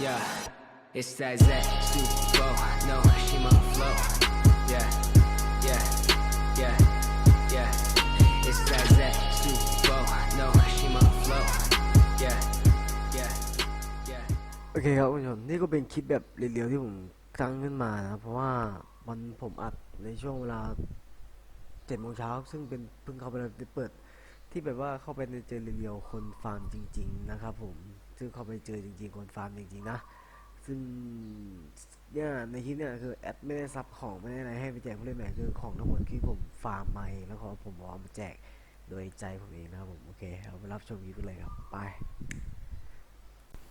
Yeah, it's that Z Super No, she my flow. Yeah, yeah, yeah, yeah. It's that Z Super No, she my flow. Yeah, yeah, yeah. โอเคครับคุณผู้ชมนี่ก็เป็นคลิปแบบเรียวๆที่ผมตั้งขึ้นมานะเพราะว่ามันผมอัดในช่วงเวลาเจ็ดโมงเช้าซึ่งเป็นเพิ่งเข้าไปเปิด ที่แบบว่าเข้าไปในเจอเรียวๆคนฟาร์มจริง ๆ นะครับผม ซึ่งเขาไปเจอจริงๆคนฟาร์มจริงๆนะซึ่งเนี่ยในคลิปเนี่ยคือแอดไม่ได้ซับของไม่ได้อะไรให้ไปแจกผู้เล่นใหม่คือของทั้งหมดที่ผมฟาร์มมาเองแล้วก็ผมเอามาแจกโดยใจผมเองนะครับผมโอเคเราไปรับชมคลิปกันเลยครับไป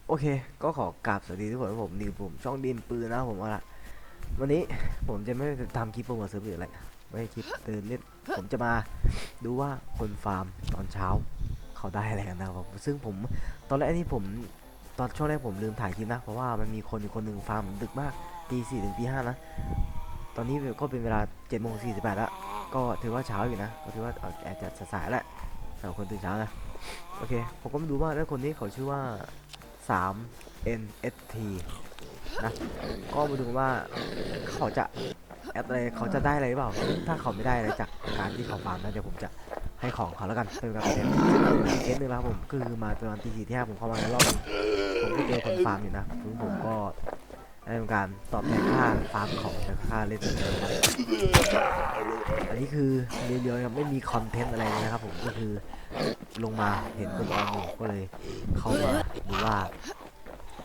โอเค ก็ขอกราบสวัสดีทุกคนผมนิวผมช่องดินปืนนะครับผมเอาละวันนี้ผมจะไม่ทำคลิปโปรโมทเซิร์ฟหรืออะไรไม่คลิปเตือนเล่นผมจะมาดูว่าคนฟาร์มตอนเช้า เขาได้อะไรกันนะครับผมซึ่งผมตอนแรกที่ผมตอนช่วงแรกผมลืมถ่ายคลิปนะ เพราะว่ามันมีคนอยู่คนหนึ่งฟาร์มดึกมากตีสี่ถึงตีห้านะ ตอนนี้ก็เป็นเวลาเจ็ดโมงสี่สิบแปดแล้วก็ถือว่าเช้าอยู่นะ ก็ถือว่าอาจจะสายๆแหละสำหรับคนตื่นเช้านะ โอเค ผมก็มาดูว่าแล้วคนนี้เขาชื่อว่า 3 NST นะ ก็มาดูว่าเขาจะแอดอะไรเขาจะได้อะไรหรือเปล่า ถ้าเขาไม่ได้อะไรจากการที่เขาฟาร์มนะเดี๋ยวผมจะ ให้ของเขาแล้วกันเป็นการเทสเทสหนึ่งนะครับผมคือมาประมาณตีสี่ที่ห้าผมเข้ามาในรอบผมก็เจอคนฟาร์มอยู่นะซึ่งผมก็ได้ทำการตอบแทนค่าฟาร์มของและค่าเล่นเกมอันนี้คือเรียวๆครับไม่มีคอนเทนต์อะไรเลยนะครับผมก็คือลงมาเห็นคนออนอยู่ก็เลยเข้ามาดูว่า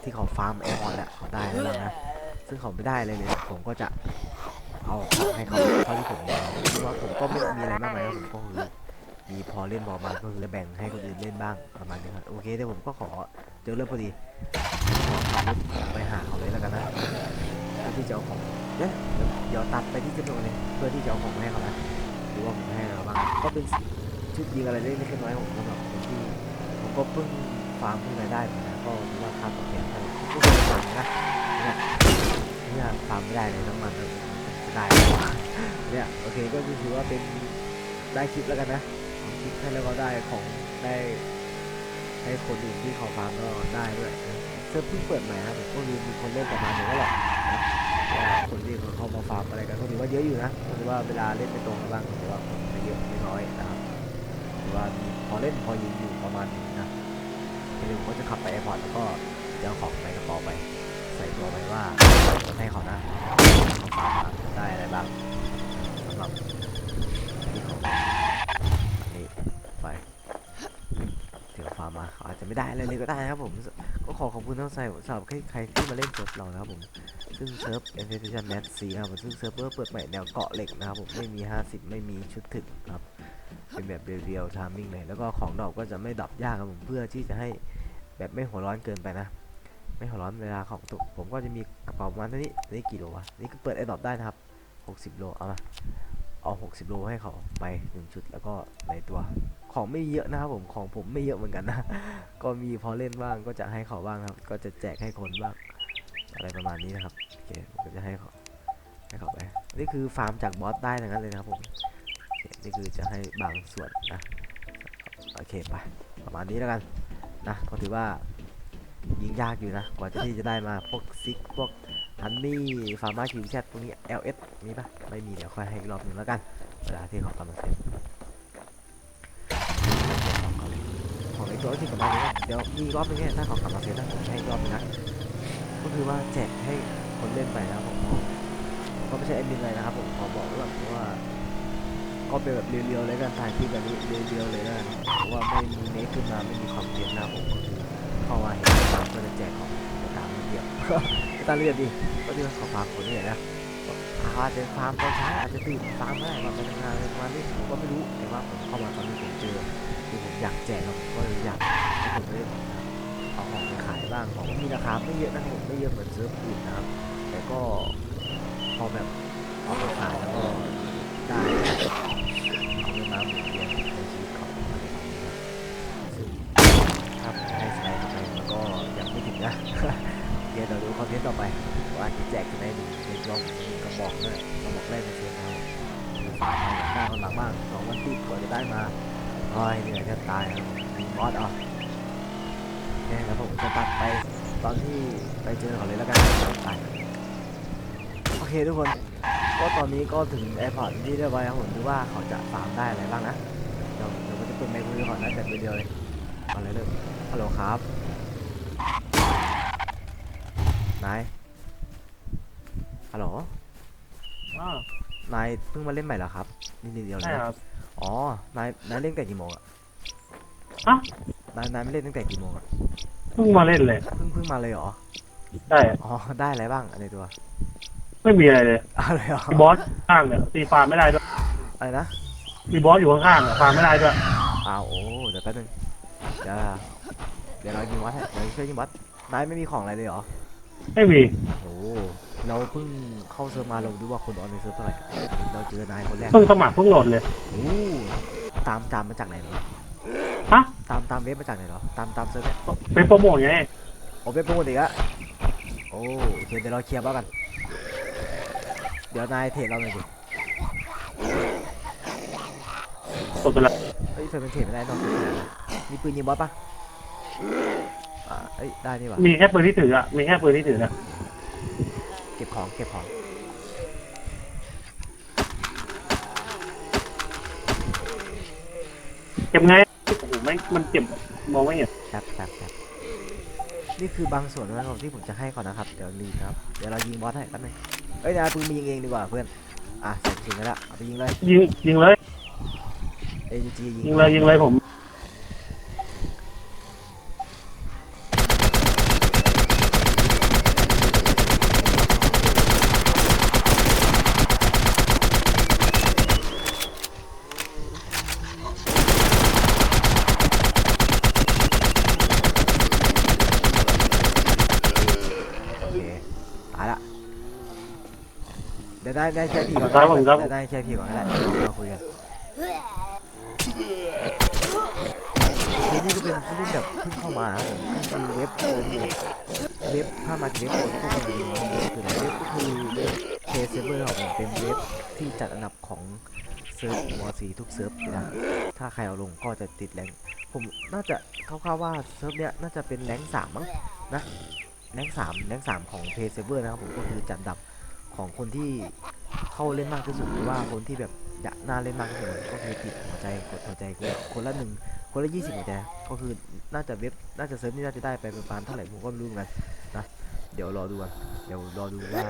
ที่เขาฟาร์มแอร์พอร์ตแหละเขาได้แล้วนะซึ่งเขาไม่ได้เลยเลยผมก็จะเอาให้เขาเท่าที่ผมคือว่าผมก็ไม่มีอะไรมากมายครับผมก็คือ มีพอเล่นบอลมาก็คือแบ่งให้คนอื่นเล่นบ้างประมาณนี้ครับโอเคเดี๋ยวผมก็ขอเจอเรื่องพอดีขอขับรถไปหาเขาเลยแล้วกันนะเพื่อที่จะเอาของเดี๋ยเดี๋ยวตัดไปที่จำนวนเลยเพื่อที่จะเอาของให้เขานะหรือว่าผมให้เขาบ้างก็เป็นชุดยิงอะไรเล็กๆน้อยๆของผมสำหรับคนที่ผมก็เพิ่งฟาร์มเพิ่งรายได้เหมือนกันก็รู้ว่าค่าตอบแทนเท่าไหร่ก็เป็นฟาร์มนะเนี่ยเนี่ยฟาร์มไม่ได้เลยทั้งมันจะได้เนี่ยโอเคก็ถือว่าเป็นได้คลิปแล้วกันนะ ของคลิปให้แล้วก็ได้ของได้ให้คนอื่นที่เขาฟาร์มก็ได้ด้วยนะเซิร์ฟเพิ่งเปิดใหม่นะผมก็มีมีคนเล่นประมาณนึงแล้วแหละคนที่เขาเข้ามาฟาร์มอะไรกันก็ถือว่าเยอะอยู่นะถือว่าเวลาเล่นไม่ตรงกันบ้างถือว่าไม่เยอะไม่น้อยนะครับหรือว่าพอเล่นพอยิงอยู่ประมาณนี้นะทีนี้ผมก็จะขับไปแอร์พอร์ตแล้วก็จะเอาของในกระเป๋าไป ใส่ตัวไปว่าให้เขานะเขาฝากมได้อะไรบ้างสำหรับที่เขานี่ไปเดี๋ยวฟาร์มมาเขาอาจจะ ไม่ได้อะไรเลยก็ได้นะครับผมก็ขอขอบคุณทั้งสายสำหรับใครที่มาเล่นเซิร์ฟเรานะครับผมซึ่งเซิร์ฟ e n f e s t i o n Match C นะครับผมซึ่งเซิร์ฟเวอร์เปิดใหม่แนวเกาะเหล็กนะครับผมไม่มี 50 ไม่มีชุดถึกครับเป็นแบบเรียวๆทามมิ่งเลยแล้วก็ของดอกก็จะไม่ดรอปยากครับผมเพื่อที่จะให้แบบไม่หัวร้อนเกินไปนะ ไม่หัวร้อนเวลาของตกผมก็จะมีกระเป๋าประมาณเท่านี้นี่กี่โลวะนี่ก็เปิดไอ้ดรอปได้นะครับ 60 โลเอามาเอา 60 โลให้เขาไปหนึ่งชุดแล้วก็ในตัว ของไม่เยอะนะครับผมของผมไม่เยอะเหมือนกันนะ ก็มีพอเล่นบ้างก็จะให้เขาบ้างครับ ก็จะแจกให้คนบ้าง อะไรประมาณนี้นะครับโอเคผมก็จะให้เขาให้เขาไปนี่คือฟาร์มจากบอสได้ทั้งนั้นเลยนะครับผมนี่คือจะให้บางส่วนนะโอเคไปประมาณนี้แล้วกันนะก็ถือว่ายิงยากอยู่นะ กว่าจะที่จะได้มาพวกซิกพวกฮันนี่ฟาร์มาคิวแชทพวกนี้ LS มีปะไม่มีเดี๋ยวค่อยให้อีกรอบหนึ่งแล้วกัน เวลาที่เขากำลังเสร็จ ของในตัวที่กลังเนี่ยเดี๋ยวมีรอบนึงเนี่ยถ้าเขากลังเสร็จนะผมให้รอบนึงนะก็คือว่าแจกให้คนเล่นไปนะครับผมก็ไม่ใช่แอดมินอะไรนะครับผมขอบอกว่าว่า ก็เป็นแบบเรียวๆเลยกันถ่ายคลิปแบบเรียวๆเลยนะเพราะว่าไม่มีเมคขึ้นมาไม่มีความเรียนนะผมก็คือเข้ามาเห็นฟามก็จะแจกของตามระเบียบตามระเบียบดิก็ที่ว่าขาฟาร์มคนนี้แหละนะอาจจะฟาร์มตอนเช้าอาจจะตื่นฟาร์มได้มาไปทำงานมาณนี้ผมก็ไม่รู้แต่ว่าผมเข้ามาตอนนี้ผมเจอ อยากแจกครับก็อยากให้คนได้เอาของไปขายบ้างของมีราคาไม่เยอะนะครับผมไม่เยอะเหมือนเซิร์ฟอื่นนะครับ แต่ก็พอแบบ เคทุกคน ก็ตอนนี้ก็ถึงแอร์พอร์ตที่เรียบร้อยแล้วผมดูว่าเขาจะฟาร์มได้อะไรบ้างนะเดี๋ยวเดี๋ยวผมจะเปิดไมค์คุยก่อนนะแต่เดียวเลยเอาเลยเลยฮัลโหลครับนายฮัลโหลอ้าวนายเพิ่งมาเล่นใหม่เหรอครับนี่นิดเดียวเลใช่ยครับ อ๋อนายนายเล่นแต่กี่โมงอะฮะ นายนายไม่เล่นตั้งแต่กี่โมงอะเพิ่งมาเล่นเลย เพิ่งเพิ่งมาเลยเหรอ ใช่ อ๋อ ได้อะไรบ้างในตัว ไม่มีอะไรเลยอะไรเหรอมีบอสข้างเนี่ยตีฟาร์มไม่ได้ด้วยอะไรนะมีบอสอยู่ข้างๆอะฟาร์มไม่ได้ด้วยอ้าวโอ้เดี๋ยวแป๊บนึงเดี๋ยวเดี๋ยวเรายิงวัดให้เดี๋ยวช่วยยิงวัดนายไม่มีของอะไรเลยเหรอไม่มีโอ้เราเพิ่งเข้าเซิร์ฟมาเราดูว่าคนออนในเซิร์ฟเท่าไหร่เราเจอนายคนแรกเพิ่งสมัครเพิ่งโหลดเลยโอ้ตามตามมาจากไหนเหรอฮะตามตามเว็บมาจากไหนเหรอตามตามเซิร์ฟเนี่ยเป็นโปรโมทไงโอ้เว็บโปรโมทอีกอะโอ้โอเคเดี๋ยวเราเคลียร์บ้ากัน เดี๋ยวนายเทรดเราหน่อยสิกดไปละเอ้ยเธอเป็นเทรดไม่ได้นอกจากมีปืนยิงบอสปะอ่าเอ้ยได้นี่หว่ามีแค่ปืนที่ถืออะ มีแค่ปืนที่ถือนะเก็บของเก็บของเก็บไงโอ้โหไม่มันเก็บมองไม่เห็นแป๊บแป๊บแป๊บนี่คือบางส่วนนะครับที่ผมจะให้ก่อนนะครับ เดี๋ยวรีบนะครับ เดี๋ยวเรายิงบอสให้แป๊บนึง เอ้ยนายปืนมียิงเองดีกว่าเพื่อน อะใส่กระสุนไปละเอาไปยิงเลยยิงยิงเลย เอจียิงยิงเลยยิงเลยผม โอเคตายละเดี๋ยว ได้ได้แค่พี่ก่อนครับผมครับเดี๋ยวได้แค่พี่ก่อนก็ได้เราคุยกันทีนี่ก็เป็นผู้เล่นแบบเพิ่งเข้ามาครับผมคือเว็บโปรโมทเว็บถ้ามาจากเว็บโปรโมทพวกมันดีคืออะไรเว็บก็คือเว็บเคเซเบอร์ของผมเป็นเว็บที่จัดอันดับของเซิร์ฟวอซีทุกเซิร์ฟนะถ้าใครเอาลงก็จะติดแรงผมน่าจะคร่าวๆว่าเซิร์ฟเนี้ยน่าจะเป็นแรงสามมั้งนะแรงสามแรงสามของเพย์เซเบอร์นะครับผมก็คือจัดอันดับ ของคนที่เข้าเล่นมากที่สุดหรือว่าคนที่แบบอยากน่าเล่นมากที่สุดก็คือติดหัวใจกดหัวใจคนละคนละหนึ่งคนละยี่สิบหัวใจก็คือน่าจะเว็บน่าจะเซิร์ฟนี่น่าจะได้ไปประมาณเท่าไหร่ผมก็ไม่รู้เหมือนกันนะเดี๋ยวรอดูกันเดี๋ยวรอดูว่า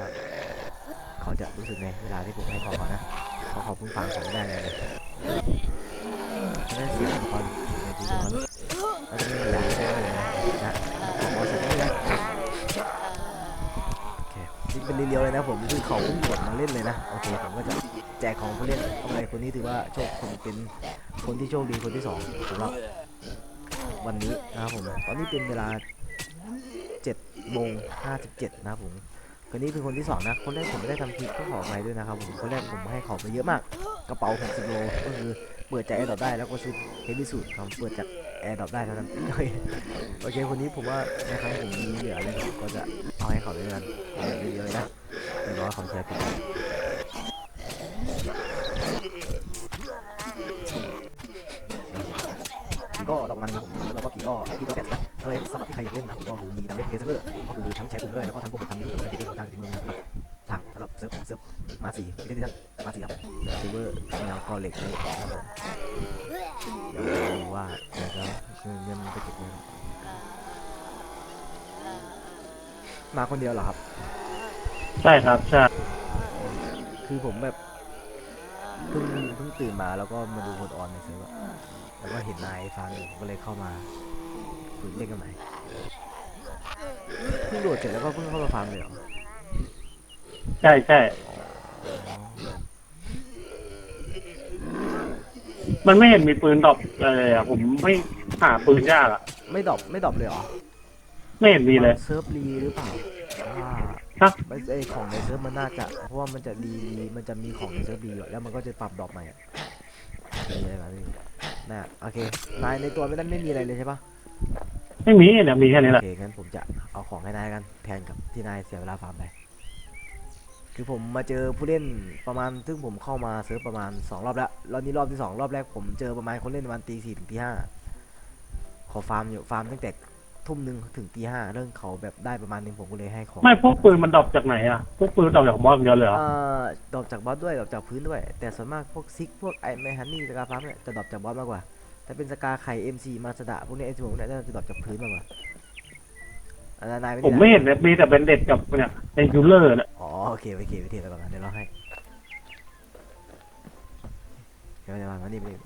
เขาจะรู้สึกไงเวลาที่ผมให้ของเขานะเพราะเขาเพิ่งฟังผมได้เลยไม่ได้เสียงตอนในทีก่อนแล้วจะไม่มีอะไรเลยนะขอเสร็จแล้วนะ โอเคนี่ เป็นเรียวๆเลยนะผมคือเขาเพิ่งกดมาเล่นเลยนะโอเคผมก็จะแจกของผู้เล่นโอเคคนนี้ถือว่าโชคคนเป็นคนที่โชคดีคนที่สองสำหรับวันนี้นะครับผมตอนนี้เป็นเวลา7โมง57นะครับผมคนนี้เป็นคนที่สองนะคนแรกผมไม่ได้ทำคลิปก็ขอไปด้วยนะครับผมคนแรกผมให้ของไปเยอะมากกระเป๋า 60โลก็คือเปิดจากแอร์ดรอปได้แล้วก็ชุดเฮฟวี่สูททำเปิดจากแอร์ดรอปได้เท่านั้นโอเคโอเคคนนี้ผมว่าในครั้งผมมีเหลืออะไรผมก็จะเอาให้เขาด้วกันเยอะๆเลยนะ วรอเขาแชร์ผิดก็ดอกมันผมแล้วก็ผีก็ผีก็แก่นะก็เลยสำหรับที่ใครอยากเล่นนะผมก็มีดังเล่นเพสเซอร์ก็คือทั้งใช้ปืนด้วยแล้วก็ทั้งพวกผมทำยูทูบและติดต่างถึงเมืองนะทางสำหรับเซิร์ฟของเซิร์ฟมาสี่ไม่ได้ที่ท่านมาสี่ครับซิเวอร์แนวกอเหล็กเลยครับผมเดี๋ยวดูว่าเดี๋ยวจะเงินไปเก็บเงินมาคนเดียวเหรอครับ ใช่ครับใช่คือผมแบบเพิ่งเพิ่งตื่นมาแล้วก็มาดูคนออนในเซิร์ฟอะแล้วก็เห็นนายฟังอยู่ผมก็เลยเข้ามาคุยเล่นกันใหม่เพิ่งโดดเสร็จแล้วก็เพิ่งเข้ามาฟังเลยเหรอใช่ใช่มันไม่เห็นมีปืนดรอปอะไรเลยอะผมไม่หาปืนยากอะไม่ดรอปไม่ดรอปเลยเหรอไม่เห็นมีเลย เซิร์ฟรีหรือเปล่าว่า ฮะไม่ไอของในเซิร์ฟมันน่าจะ เพราะว่ามันจะดี มันจะมีของในเซิร์ฟรีอยู่แล้วมันก็จะปรับดรอปใหม่อะมีอะไรมาพี่น่ะโอเคนายในตัวไม่ได้ไม่มีอะไรเลยใช่ปะไม่มีเนี่ยมีแค่นี้แหโอละ เคงั้นผมจะเอาของให้นายกันแทนกับที่นายเสียเวลาฟาร์มไปคือผมมาเจอผู้เล่นประมาณซึ่งผมเข้ามาเซิร์ฟประมาณสองรอบแล้วรอบนี้รอบที่สองรอบแรกผมเจอประมาณคนเล่นประมาณตีสี่ถึงตีห้าขอฟาร์มอยู่ฟาร์มตั้งแต่ ทุ่มหนึ่งถึงตีห้าเรื่องเขาแบบได้ประมาณหนึงผมก็เลยให้ของไม่พวกปืนมันดรอปจากไหนอะพวกปืนดรอปจากบอสอย่างเดียวเลยเหรอเอ่อดรอปจากบอสด้วยดรอปจากพื้นด้วย แต่ส่วนมากพวกซิกพวกไอแมฮันนี่สกาฟ้าเนี่ยจะดรอปจากบอสมากกว่าถ้าเป็นสกาไข่เอ็มซีมาสดะพวกนี้ไอ้พวกเนี้ยน่าจะดรอปจากพื้นมากกว่าอันนั้นนายผมไม่เห็นเลยมีแต่เป็นเด็ดกับเนี่ยเป็นยูเลอร์เนี่ยอ๋อโอเคโอเควิธีแล้วก่อนนะเดี๋ยวเราให้เดี๋ยวเดี๋ยวมานี่มานี่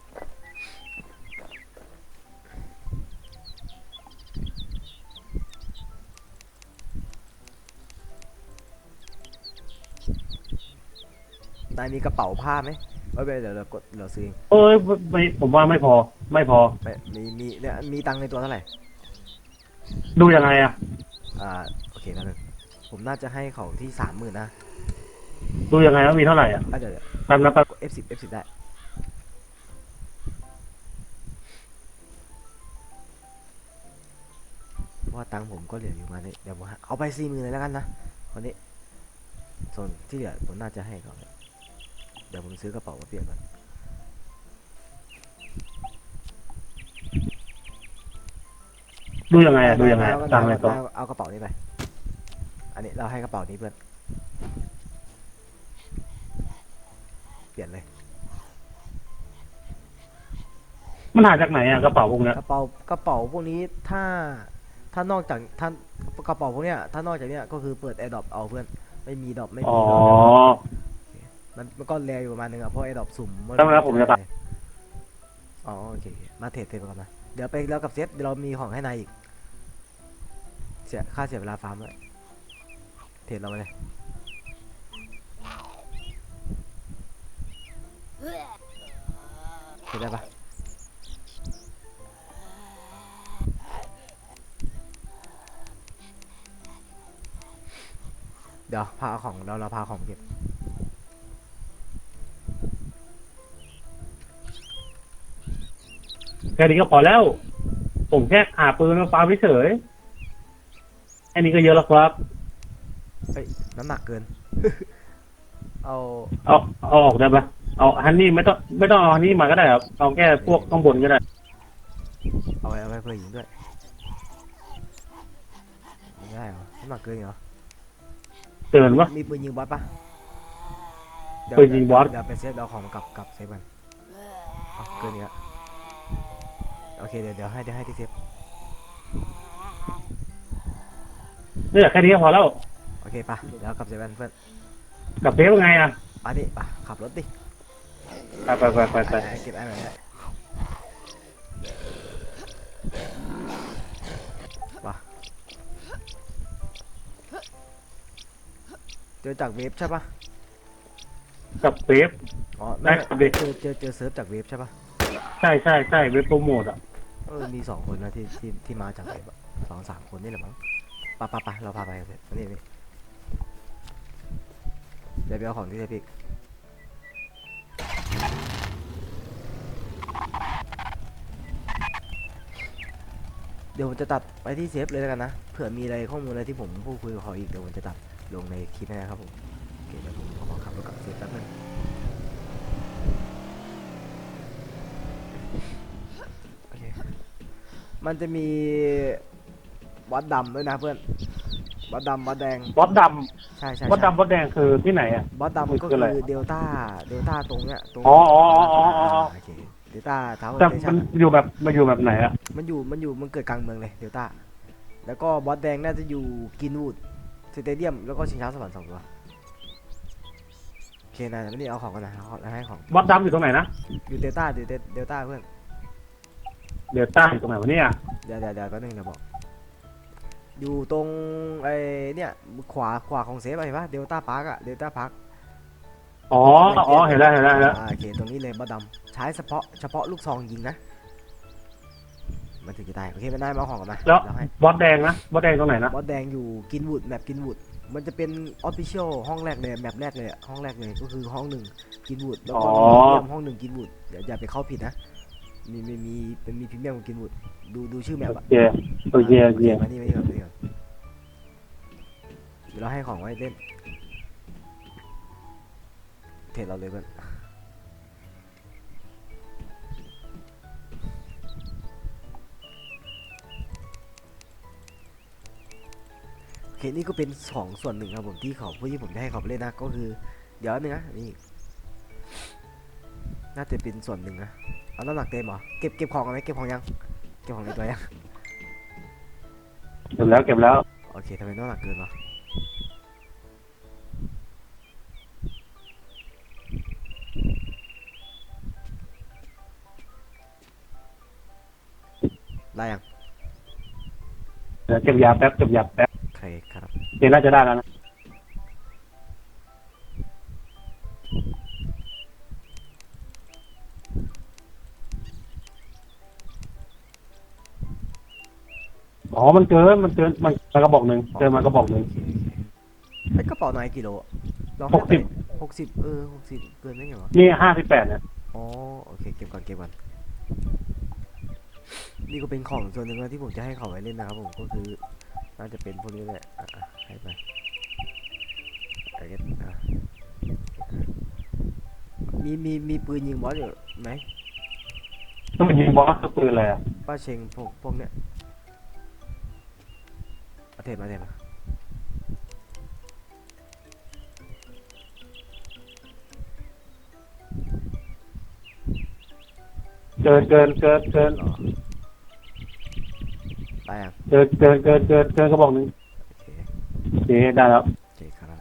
นายมีกระเป๋าผ้าไหมไว้ไปเดี๋ยวเรากดเราซื้อเองเอ้ยไม่ผมว่าไม่พอ ไม่พอ ไม่มีมีเนี่ยมีตังค์ในตัวเท่าไหร่ดูยังไงอะ อ่าโอเคแล้วนึงผมน่าจะให้เขาที่สามหมื่นนะดูยังไงว่ามีเท่าไหร่อะอะเดี๋ยวเดี๋ยวแป๊บนะแป๊บ F10 F10 ได้เพราะว่าตังค์ผมก็เหลืออยู่มาเนี่ยเดี๋ยวผมหาเอาไปสี่หมื่นเลยแล้วกันนะวันนี้ส่วนที่เหลือผมน่าจะให้เขา เดี๋ยวผมซื้อกระเป๋ามาเปลี่ยนก่อนดูยังไงอะดูยังไงเอาตังค์ในตัวเอาเอากระเป๋านี้ไป อันนี้เราให้กระเป๋านี้เพื่อน เปลี่ยนเลย มันหาจากไหนอะกระเป๋าพวกเนี้ยกระเป๋ากระเป๋าพวกนี้ถ้าถ้านอกจากท่านกระเป๋าพวกเนี้ยถ้านอกจากเนี้ยก็คือเปิดแอร์ดรอปเอาเพื่อน ไม่มีดรอปไม่อ๋มีอดรอป มันมันก็แรอยู่ประมาณนึงอะเพราะแอร์ดรอปสุ่มเอทำไมครับผมจะตัด อ๋อโอเคโอเคมาเทรดเทรดไปก่อนนะเดี๋ยวไปแล้วกับเซฟเดี๋ยวเรามีของให้นายอีก เสียค่าเสียเวลาฟาร์มด้วยเทรดเราไปเลยเทรดได้ปะเดี๋ยวพาเอาของเราเราพาของเก็บ ค่นี้ก็พอแล้ว ผมแค่หาปืนมาฟาร์มเฉยๆแค่นี้ก็เยอะแล้วครับเอ้ยน้ำหนักเกิน เอาเอาเอาออกได้ปะเอาฮันนี่ไม่ต้องไม่ต้องเอาฮันนี่มาก็ได้ครับเอาแค่พวกข้างบนก็ได้ เอาไว้เอาไว้เพื่อยิงด้วยไม่ได้เหรอน้ำหนักเกินเหรอเตือนวะ มีปืนยิงบอสปะเดี๋วปืนยิงบอส เดี๋ยวไปเซฟเดี๋ยวเอาของกลับกลับเซฟมันเอาเกินอีกแล้ว โอเคเดี๋ยวเดี๋ยวให้เดี๋ยวให้ที่เซฟเนี่ยแค่นี้ก็พอแล้วโอเคปะเดี๋ยวกลับเซฟมันเพื่อนกับเซฟไงอะไปดิปะขับรถดิไปไปไปไปไปไอ้เก็บไอ้หน่อยได้ปะเจอจากเวฟใช่ปะกับเซฟ อ๋อได้ไม่ครับดิ เจอเจอเจอเซิร์ฟจากเวฟใช่ปะใช่ใช่ใช่เว็บโปรโมทอะ เออมีสองคนนะที่ที่ที่มาจากเวฟอะสองสามคนนี่แหละมั้งปะปะปะเราพาไปกันเถอะนี่นี่เดี๋ยวไปเอาของที่เซฟอีกเดี๋ยวผมจะตัดไปที่เซฟเลยแล้วกันนะ เผื่อมีอะไรข้อมูลอะไรที่ผมพูดคุยกับเขาอีกเดี๋ยวผมจะตัดลงในคลิปนะครับผมโอเคเดี๋ยวผมขอขับรถกลับเซฟแป๊บนึงโอเค มันจะมีวัดดำด้วยนะเพื่อน วัดดำวัดแดงบอสดใช่ใช่ำบอสใช่ดำบอสแดงคือที่ไหนอะบอสดำมันก็คืออะไรคือเดลต้า เดลต้าตรงเนี้ยตรงอ๋ออ๋ออ๋ออ๋ออ๋อ โอเคเดลต้าทาวเวอแต่ร์สเตชัมันนอยู่แบบมันอยู่แบบไหนอะมันอยู่มันอยู่มันเกิดกลางเมืองเลยเดลต้า แล้วก็บอสแดงน่าจะอยู่กินวูดสเตเดียมแล้วก็ชิงช้าสวรรค์สองตัวโอเคนายไม่ได้เอาของกันนะเอาเอาให้ของบอสดำอยู่ตรงไหนนะอยู่เดลต้าอยู่เดเดลต้าเพื่อน เดี๋ยวต้าอยู่ตรงไหนวะเนี่ยเดี๋ยวเดี๋ยวเดี๋ยวแป๊บนึงเดี๋ยวบอก อยู่ตรงไอ้เนี่ยขวาขวาของเซฟอะเห็นปะเดลต้าพาร์กอะเดลต้าพาร์กอ๋ออ๋อเห็นแล้วเห็นแล้วเห็นแล้วโอเคตรงนี้เลยบอสดำใช้เฉพาะเฉพาะลูกซองยิงนะ มันถึงจะได้โอเคไม่ได้มาเอาของกันมาแล้วเดี๋ยวให้บอสแดงนะบอสแดงตรงไหนนะบอสแดงอยู่กินวูดแมปกินวูดมันจะเป็นออฟฟิเชียลห้องแรกเลยแมปแรกเลยอะห้องแรกเลยก็คือห้องหนึ่งกินวูดแล้วก็มีพรีเมียมห้องหนึ่งกินวูดอย่าอย่าไปเข้าผิดนะ มีมีมีเป็นมีพรีเมียมของกินวูดดูดูชื่อแมปโออะเคโอเคโอเคมานี่มานี่ก่อนมานี่ก่อนเดี๋ยวเราให้ของไว้เล่นเทรดเราเลยเพื่อนเคนี่ก็เป็นสองส่วนหนึ่งครับผมที่เขาผู้ที่ผมจะให้เขาไปเล่นนะก็คือ เดี๋ยวนึงนะนี่น่าจะเป็นส่วนหนึ่งนะ เอาน้ำหนักเต็มเหรอ เก็บเก็บของกันไหมเก็บของยัง เก็บของในตัวยัง เก็บแล้วเก็บแล้วโอเคทำไมน้ำหนักเกินวะได้ยัง เดี๋ยวเก็บยาแป๊บเก็บยาแป๊บโอเคครับ เดี๋ยวน่าจะได้แล้วนะ มันเกิน มันเกิน มันมันกระบอกหนึ่งเกินมากระบอกหนึ่งโอเคโอเคไอ้ยกระเป๋าไหนกิโลอะลองหกสิบ หกสิบเออหกสิบเกินได้ไงวะ นี่ห้าสิบแปดเนี่ย อ๋อโอเคเก็บก่อนเก็บก่อนนี่ก็เป็นของส่วนหนึ่งนะที่ผมจะให้เขาไว้เล่นนะครับผมก็คือน่าจะเป็นพวกนี้แหละอะอะให้ไปไอ้เก็ตอะมีมีมีปืนยิงบอสอยู่ไหมต้องไปยิงบอสปืนอะไรอะป้าเชงพวกพวกเนี้ย เอาเทปมาเทปมาเกินเกินเกินเกินรอได้ยังเกินเกินเกินเกินเกินกระบอกหนึ่งโอเคโอเคได้แล้ว โอเคครับ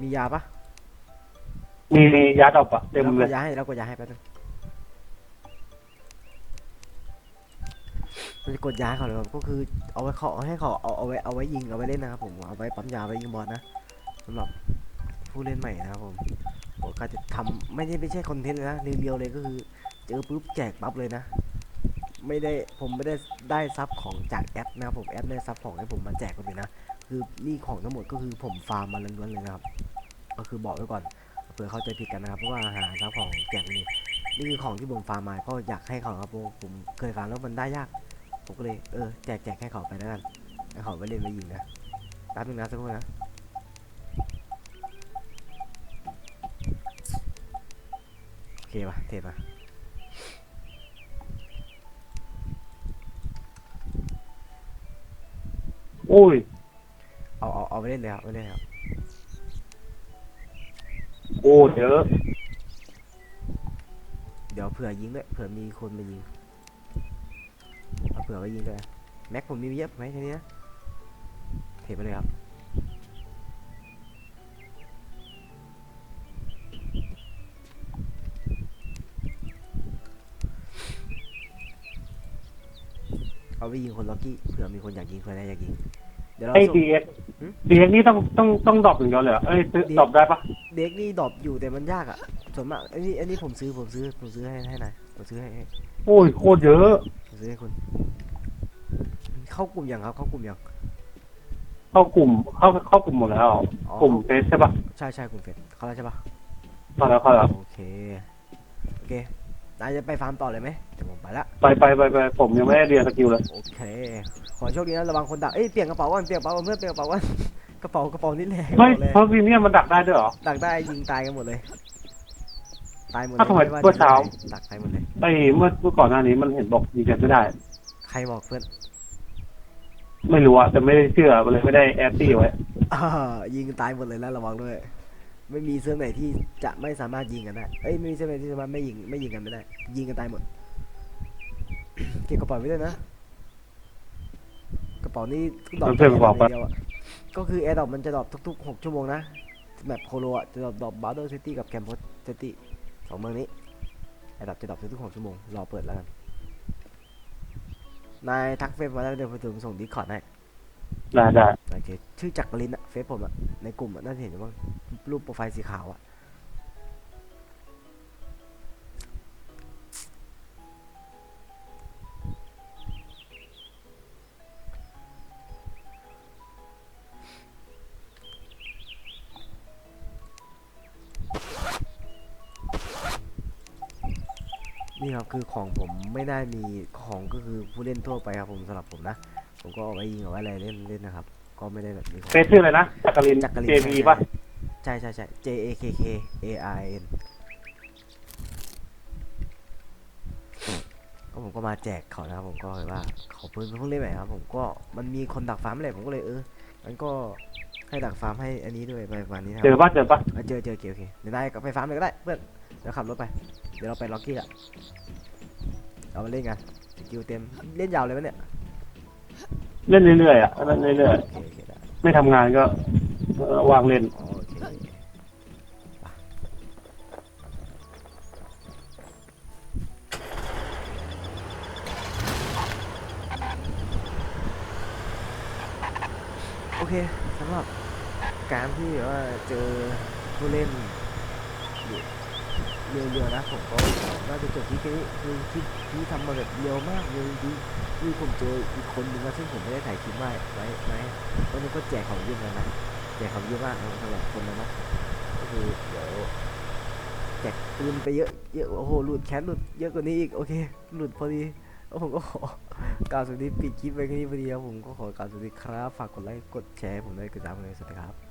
มียาปะมียาดอกอะเต็มเราเลกยดยาให้เรากดยาให้แป๊บนึง มันจะกดยาให้เขาเลยครับก็คือเอาไว้เขาเอให้เขาเอาเอาไว้เอาไว้ยิงเอาไว้เล่นนะครับผมเอาไว้ปั๊มยาไว้ยิงบอสนะสำหรับผู้เล่นใหม่นะครับผมผมก็จะทำไม่ได้ไม่ใช่คอนเทนต์เลยนะเรียวๆเลยก็คือ เจอปุ๊บแจกปั๊บเลยนะ ไม่ได้ผมไม่ได้ได้ซับของจากแอปนะครับผมแอปได้ซับของให้ผมมาแจกคนเดียวนะคือนี่ของทั้งหมดก็คือผมฟาร์มมาล้วนๆเลยนะครับ ก็คือบอกไว้ก่อนเผื่อเข้าใจผิดกันนะครับเพราะว่าหาซับของแจกนี่นี่คือของที่ผมฟาร์มมาก็อยากให้เขาครับเพราะผมเคยฟาร์มแล้วมันได้ยาก ผมก็เลยเออแจกแจกให้เขาไปแล้วกันให้เขาไปเล่นไปยิงนะแป๊บนึงนะสักครู่นะโอเคป่ะเทป่ะโอ้ย เอาเอาเอาไปเล่นเลยครับไปเล่นครับโอ้เยอะ เดี๋ยวเผื่อยิงด้วยเผื่อมีคนมายิง เอาเผื่อไว้ยิงด้วยแม็กผมมีเยอะไหมทีนี้นะเทไปเลยครับเอาไปยิงคนล็อกกี้เผื่อมีคนอยากยิงคนไหนอยากยิงเดี๋ยวเราไอ้ส่ง ดีเอ็กหืมดีเอ็กนี่ต้องต้องต้องดรอปอย่างเดียวเลยเหรอเอ้ยซื้อดีดรอปได้ปะเด็กนี่ดรอปอยู่แต่มันยากอะส่วนมากอันนี้อันนี้ผมซื้อผมซื้อผมซื้อให้ให้หน่อยผมซื้อให้ให้โอ้ยโคตรเยอะผม ซื้อให้คุณ เข้ากลุ่มยังครับ เข้ากลุ่มยัง เข้ากลุ่มเข้าเข้ากลุ่มหมดแล้วอ๋อ กลุ่มเฟซใช่ปะใช่ใช่กลุ่มเฟซเข้าแล้วใช่ปะเข้าแล้วเข้าแล้วโอเค โอเคนายจะไปฟาร์มต่อเลยไหมเดี๋ยวผมไปละ ไปไปไปไปผมยังไม่ได้เรียนสกิลเลยโอเค ขอโชคดีนะระวังคนดัก เอ้ยเปลี่ยนกระเป๋าก่อนเปลี่ยนกระเป๋าก่อนเพื่อนเปลี่ยนกระเป๋าก่อน กระเป๋ากระเป๋านี่แหละเฮ้ยบอกเลยเพราะวีเนี่ยมันดักได้ด้วยเหรอ ดักได้ยิงตายกันหมดเลย ตายหมดเลยอ้าวทำไมว่าเมื่อเช้าจะดักตายหมดเลย ไอ้เมื่อเมื่อก่อนหน้านี้มันเห็นบอกยิงกันไม่ได้ ใครบอกเพื่อนไม่รู้อะแต่ไม่ได้เชื่อเลยไม่ได้แอดตี้ไว้อ่ายิงกันตายหมดเลยแล้วระวังด้วย ไม่มีเซิร์ฟไหนที่จะไม่สามารถยิงกันได้ เอ้ยไม่มีเซิร์ฟไหนที่สามารถไม่ยิงไม่ยิงกันไม่ได้ ยิงกันตายหมด เก็บกระเป๋าไว้ด้วยนะ กระเป๋านี้ดรอปเพื่อนๆบอกไปปะเดียวอะก็คือแอร์ดรอปมันจะดรอปทุกๆหกชั่วโมงนะแบบโคโลอะจะดรอปดรอปบาร์เดอร์ซิตี้กับแคมป์ซิตี้ สองเมืองนี้แอร์ดรอปจะดรอปทุกๆหกชั่วโมง รอเปิดแล้วกันนายทักเฟซมาแล้วเดี๋ยวผมส่งดิสคอร์ดให้ได้ได้โอเคชื่อจักรินอะเฟซผมอะในกลุ่มอะน่าจะเห็นอยู่บ้างรูปโปรไฟล์สีขาวอะ ครับคือของผมไม่ได้มีของก็คือผู้เล่นทั่วไปครับผมสำหรับผมนะ ผมก็เอาไว้ยิงเอาไว้อะไรเล่นเล่นนะครับ ก็ไม่ได้แบบมีของ เฟซชื่ออะไรนะจักรินจักริน เจบีปะใช่ใช่ใช่ J A K K A R N ก็ผมก็มาแจกเขานะครับผมก็เลยว่าขอปืนเพิ่งเล่นใหม่ครับ ผมก็มันมีคนดักฟาร์มแหละผมก็เลยเออมันก็ให้ดักฟาร์มให้อันนี้ด้วยไปประมาณนี้นะคเจรัอบปะเจอปะอะเจอเจอโอเคโอเคเดี๋ยวนายก็ไปฟาร์มเลยก็ได้เพื่อนเดี๋ยวขับรถไป เดี๋ยวเราไปล็อกกี้ละเอามาเล่นกันสกิลเต็มเล่นยาวเลยไหมเนี่ยเล่นเรื่อยๆอะเล่นเรื่อยโอเคโอเคได้ๆ ไม่ทำงานก็เอ่อวางเล่น อ๋อโอเคไปโอเคสำหรับการที่แบบว่าเจอผู้เล่น เร็วๆนะผมก็น่าจะจบที่แค่นี้คือคลิปที่ทำมาแบบเร็วมากเลยที่ที่ผมเจออีกคนนึงนะซึ่งผมไม่ได้ถ่ายคลิปไว้ไว้ไว้วันนี้ก็แจกของเยอะเลยนะแจกของเยอะมากนะสำหรับคนนะนะก็คือเดี๋ยวแจกปืนไปเยอะเยอะโอ้โหหลุดแขนหลุดเยอะกว่านี้อีกโอเคหลุดพอดีผมก็ขอกล่าวสวัสดีปิดคลิปไปแค่นี้พอดีครับผมก็ขอกล่าวสวัสดีครับฝากกดไลค์กดแชร์ผมด้วยกดติดตามเลยสวัสดีครับ